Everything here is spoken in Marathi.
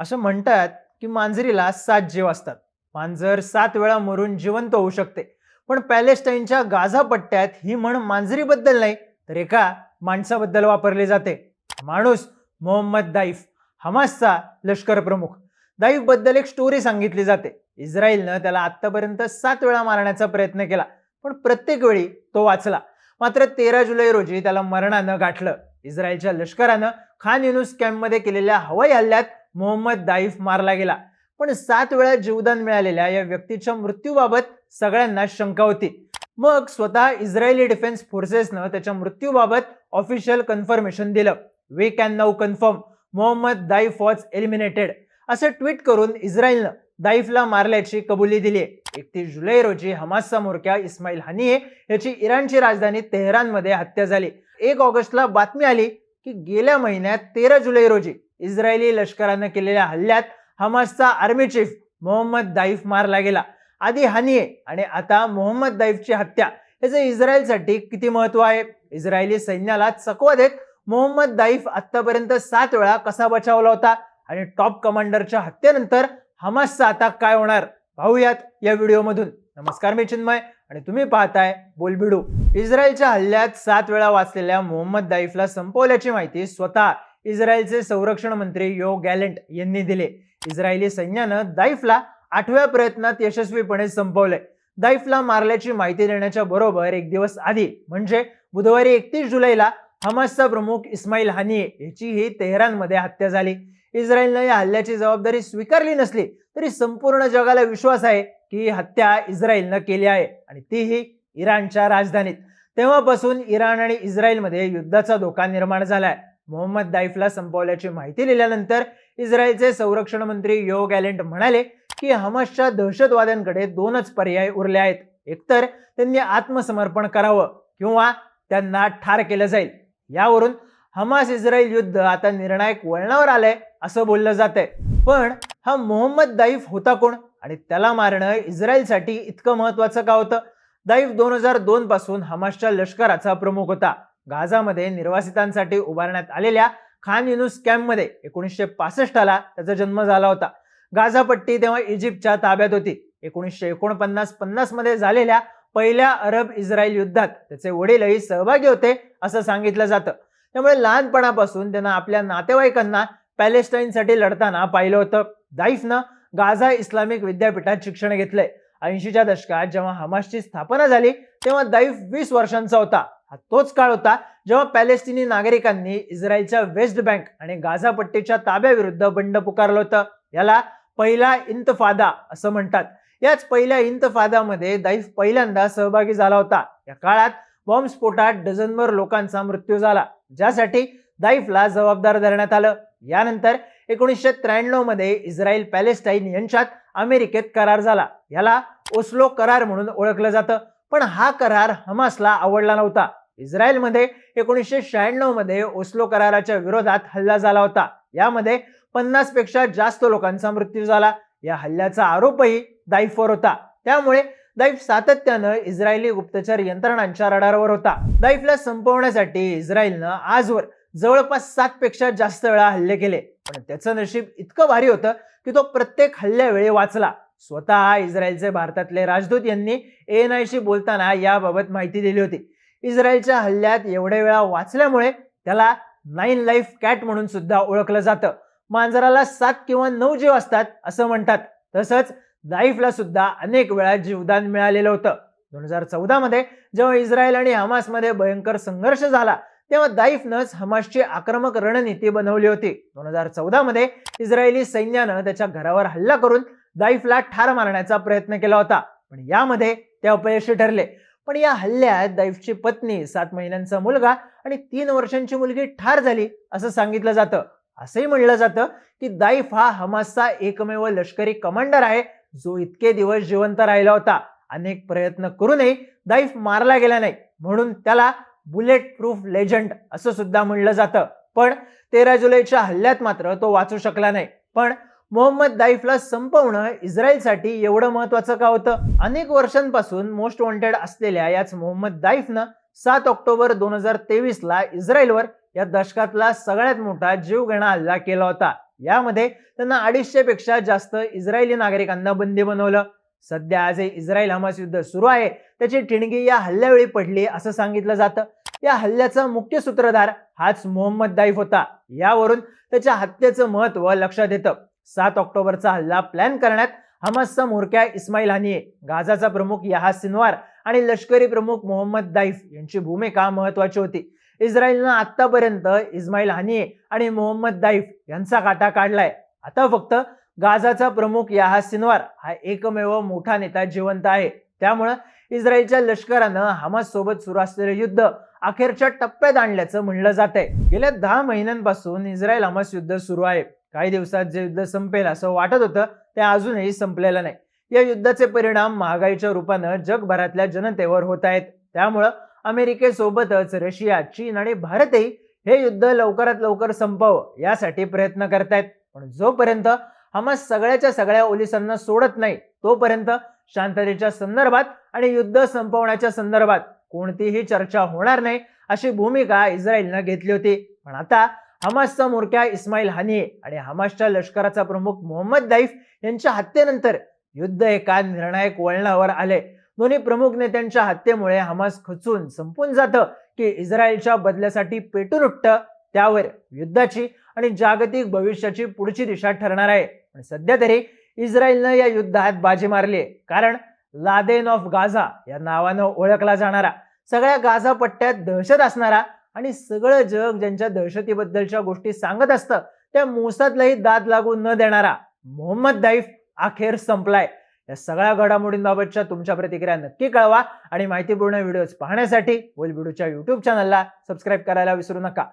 असं म्हणतात की मांजरीला सात जीव असतात. मांजर सात वेळा मरून जिवंत होऊ शकते. पण पॅलेस्टाईनच्या गाझा पट्ट्यात ही म्हण मांजरीबद्दल नाही तर एका माणसाबद्दल वापरली जाते. माणूस मोहम्मद दाईफ हमासचा लष्कर प्रमुख. दाईफबद्दल एक स्टोरी सांगितली जाते. इस्रायलनं त्याला आतापर्यंत सात वेळा मारण्याचा प्रयत्न केला पण प्रत्येक वेळी तो वाचला. मात्र तेरा जुलै रोजी त्याला मरणानं गाठलं. इस्रायलच्या लष्करानं खान युनुस कॅम्पमध्ये केलेल्या हवाई हल्ल्यात मोहम्मद दाईफ मारला गेला. पण सात वेळा जीवदान मिळालेल्या या व्यक्तीच्या मृत्यूबाबत सगळ्यांना शंका होती. मग स्वतः इस्रायली डिफेन्स फोर्सेसनं त्याच्या मृत्यूबाबत ऑफिशियल कन्फर्मेशन दिलं. We can now confirm Mohammed Deif was eliminated असं ट्विट करून इस्रायलनं दाईफला मारल्याची कबुली दिली आहे एकतीस जुलै रोजी हमासचा म्होरक्या इस्माईल हनिये याची इराणची राजधानी तेहरानमध्ये हत्या झाली. एक ऑगस्टला बातमी आली की गेल्या महिन्यात तेरा जुलै रोजी इस्रायली लष्करानं केलेल्या हल्ल्यात हमासचा आर्मी चीफ मोहम्मद दाईफ मारला गेला. आधी हनिये आणि आता मोहम्मद दाईफची हत्या. याचं इस्रायलसाठी किती महत्त्व आहे? इस्रायली सैन्याला चकवा देत मोहम्मद दाईफ आतापर्यंत सात वेळा कसा बचावला होता? आणि टॉप कमांडरच्या हत्येनंतर हमासचा आता काय होणार? पाहूयात या व्हिडिओमधून. नमस्कार मी चिन्मय आणि तुम्ही पाहताय बोलबिडू. इस्रायलच्या हल्ल्यात सात वेळा वाचलेल्या मोहम्मद दाईफला संपवल्याची माहिती स्वतः इस्रायलचे संरक्षण मंत्री यो गॅलेंट यांनी दिले. इस्रायली सैन्यानं दाईफला आठव्या प्रयत्नात यशस्वीपणे संपवलंय दाईफला मारल्याची माहिती देण्याच्या बरोबर एक दिवस आधी म्हणजे बुधवारी एकतीस जुलैला हमासचा प्रमुख इस्माईल हानिये याचीही तेहरानमध्ये हत्या झाली. इस्रायलनं या हल्ल्याची जबाबदारी स्वीकारली नसली तरी संपूर्ण जगाला विश्वास आहे की ही हत्या इस्रायलनं केली आहे आणि तीही इराणच्या राजधानीत. तेव्हापासून इराण आणि इस्रायलमध्ये युद्धाचा धोका निर्माण झालाय. मोहम्मद दाईफला संपवल्याची माहिती दिल्यानंतर इस्रायलचे संरक्षण मंत्री यो गॅलेंट म्हणाले की हमासच्या दहशतवाद्यांकडे दोनच पर्याय उरले आहेत. एकतर त्यांनी आत्मसमर्पण करावं किंवा त्यांना ठार केलं जाईल. यावरून हमास इस्रायल युद्ध आता निर्णायक वळणावर आलंय असं बोललं जात आहे पण हा मोहम्मद दाईफ होता कोण? आणि त्याला मारणं इस्रायलसाठी इतकं महत्वाचं का होतं? दाईफ दोन हजार दोन पासून हमासच्या लष्कराचा प्रमुख होता. गाझामध्ये निर्वासितांसाठी उभारण्यात आलेल्या खान युनुस कॅम्पमध्ये एकोणीसशे पासष्टला त्याचा जन्म झाला होता. गाझापट्टी तेव्हा इजिप्तच्या ताब्यात होती. एकोणीसशे एकोणपन्नास पन्नासमध्ये झालेल्या पहिल्या अरब इस्रायल युद्धात त्याचे वडीलही सहभागी होते असं सांगितलं जातं. त्यामुळे लहानपणापासून त्यांना आपल्या नातेवाईकांना पॅलेस्टाईनसाठी लढताना पाहिलं होतं. दाईफनं गाझा इस्लामिक विद्यापीठात शिक्षण घेतलंय. ऐंशीच्या दशकात जेव्हा हमासची स्थापना झाली तेव्हा दाईफ वीस वर्षांचा होता. हा तोच काळ होता जेव्हा पॅलेस्टिनी नागरिकांनी इस्रायलच्या वेस्ट बँक आणि गाझा पट्टीच्या ताब्याविरुद्ध बंड पुकारलं होतं. याला पहिला इंतफादा असं म्हणतात. याच पहिल्या इंतफादामध्ये दाईफ पहिल्यांदा सहभागी झाला होता. या काळात बॉम्बस्फोटात डझनभर लोकांचा मृत्यू झाला ज्यासाठी दाईफला जबाबदार धरण्यात आलं. यानंतर एकोणीसशे त्र्याण्णवमध्ये इस्रायल पॅलेस्टाईन यांच्यात अमेरिकेत करार झाला. याला ओस्लो करार म्हणून ओळखलं जातं पण हा करार हमासला आवडला नव्हता. इस्रायलमध्ये एकोणीसशे शहाण्णवमध्ये ओस्लो कराराच्या विरोधात हल्ला झाला होता. यामध्ये पन्नासपेक्षा जास्त लोकांचा मृत्यू झाला. या हल्ल्याचा आरोपही दाईफवर होता. त्यामुळे दाईफ सातत्यानं इस्रायली गुप्तचर यंत्रणांच्या रडारवर होता. दाईफला संपवण्यासाठी इस्रायलनं आजवर जवळपास सातपेक्षा जास्त वेळा हल्ले केले. पण त्याचं नशीब इतकं भारी होतं की तो प्रत्येक हल्ल्यावेळी वाचला. स्वतः इस्रायलचे भारतातले राजदूत यांनी एन आयशी बोलताना याबाबत माहिती दिली होती. इस्रायलच्या हल्ल्यात एवढ्या वेळा वाचल्यामुळे त्याला नाईन लाईफ कॅट म्हणून सुद्धा ओळखलं जातं. मांजराला सात किंवा नऊ जीव असतात असं म्हणतात. तसंच लाईफला सुद्धा अनेक वेळा जीवदान मिळालेलं होतं. दोन हजार चौदा मध्ये जेव्हा इस्रायल आणि हमासमध्ये भयंकर संघर्ष झाला तेव्हा दाईफनंच हमासची आक्रमक रणनीती बनवली होती. दोन हजार चौदामध्ये इस्रायली सैन्यानं त्याच्या घरावर हल्ला करून दाईफला ठार मारण्याचा प्रयत्न केला होता. पण यामध्ये ते अपयशी ठरले. पण या हल्ल्यात दैफची पत्नी सात महिन्यांचा मुलगा आणि तीन वर्षांची मुलगी ठार झाली असं सांगितलं जातं. असंही म्हणलं जातं की दाईफ हा हमासचा एकमेव लष्करी कमांडर आहे जो इतके दिवस जिवंत राहिला होता. अनेक प्रयत्न करूनही दाईफ मारला गेला नाही म्हणून त्याला बुलेट प्रूफ लेजंड असं सुद्धा म्हणलं जातं. पण तेरा जुलैच्या हल्ल्यात मात्र तो वाचू शकला नाही. पण मोहम्मद दाईफला संपवणं इस्रायलसाठी एवढं महत्वाचं का होतं? अनेक वर्षांपासून मोस्ट वॉन्टेड असलेल्या याच मोहम्मद दाईफनं सात ऑक्टोबर दोन हजार तेवीसला इस्रायलवर या दशकातला सगळ्यात मोठा जीवघेणा हल्ला केला होता. यामध्ये त्यांना अडीचशे पेक्षा जास्त इस्रायली नागरिकांना बंदी बनवलं. सध्या आज इस्रायल हमास युद्ध सुरू आहे. त्याची ठिणगी या हल्ल्यावेळी पडली असं सांगितलं जातं. या हल्ल्याचा मुख्य सूत्रधार हाच मोहम्मद दाईफ होता. यावरून त्याच्या हत्येचं महत्त्व लक्षात येतं. सात ऑक्टोबरचा हल्ला प्लॅन करण्यात हमासचा म्होरक्या इस्माईल हानिये गाझाचा प्रमुख यहा सिनवार आणि लष्करी प्रमुख मोहम्मद दाईफ यांची भूमिका महत्वाची होती. इस्रायलनं आतापर्यंत इस्माईल हानिये आणि मोहम्मद दाईफ यांचा काटा काढलाय. आता फक्त गाझाचा प्रमुख याहा सिनवार हा एकमेव मोठा नेता जिवंत आहे. त्यामुळं इस्रायलच्या लष्करानं हमास सोबत सुरू असलेलं युद्ध अखेरच्या टप्प्यात आणल्याचं म्हणलं जात आहे गेल्या दहा महिन्यांपासून इस्रायल हमास युद्ध सुरू आहे. काही दिवसात जे युद्ध संपेल असं वाटत होतं ते अजूनही संपलेलं नाही. या युद्धाचे परिणाम महागाईच्या रूपानं जगभरातल्या जनतेवर होत आहेत. त्यामुळं अमेरिकेसोबतच रशिया चीन आणि भारतही हे युद्ध लवकरात लवकर संपावं यासाठी प्रयत्न करतायत. पण जोपर्यंत हमास सगळ्याच्या सगळ्या ओलिसांना सोडत नाही तोपर्यंत शांततेच्या संदर्भात आणि युद्ध संपवण्याच्या संदर्भात कोणतीही चर्चा होणार नाही अशी भूमिका इस्रायलनं घेतली होती. पण आता हमासचा म्होरक्या इस्माईल हानिये आणि हमासच्या लष्कराचा प्रमुख मोहम्मद दाईफ यांच्या हत्येनंतर युद्ध एका निर्णायक वळणावर आले. दोन्ही प्रमुख नेत्यांच्या हत्येमुळे हमास खचून संपून जातं की इस्रायलच्या बदल्यासाठी पेटून उठतं त्यावर युद्धाची आणि जागतिक भविष्याची पुढची दिशा ठरणार आहे. पण सध्या तरी इस्रायलनं या युद्धात बाजी मारली आहे कारण लादेन ऑफ गाझा या नावानं ओळखला जाणारा सगळ्या गाझा पट्ट्यात दहशत असणारा आणि सगळं जग ज्यांच्या दहशतीबद्दलच्या गोष्टी सांगत असतं त्या मोसादलाही दाद लागू न देणारा मोहम्मद दाईफ अखेर संपलाय. या सगळ्या घडामोडींबाबतच्या तुमच्या प्रतिक्रिया नक्की कळवा आणि माहितीपूर्ण व्हिडिओज पाहण्यासाठी बोल व्हिडिओच्या युट्यूब चॅनलला सबस्क्राईब करायला विसरू नका.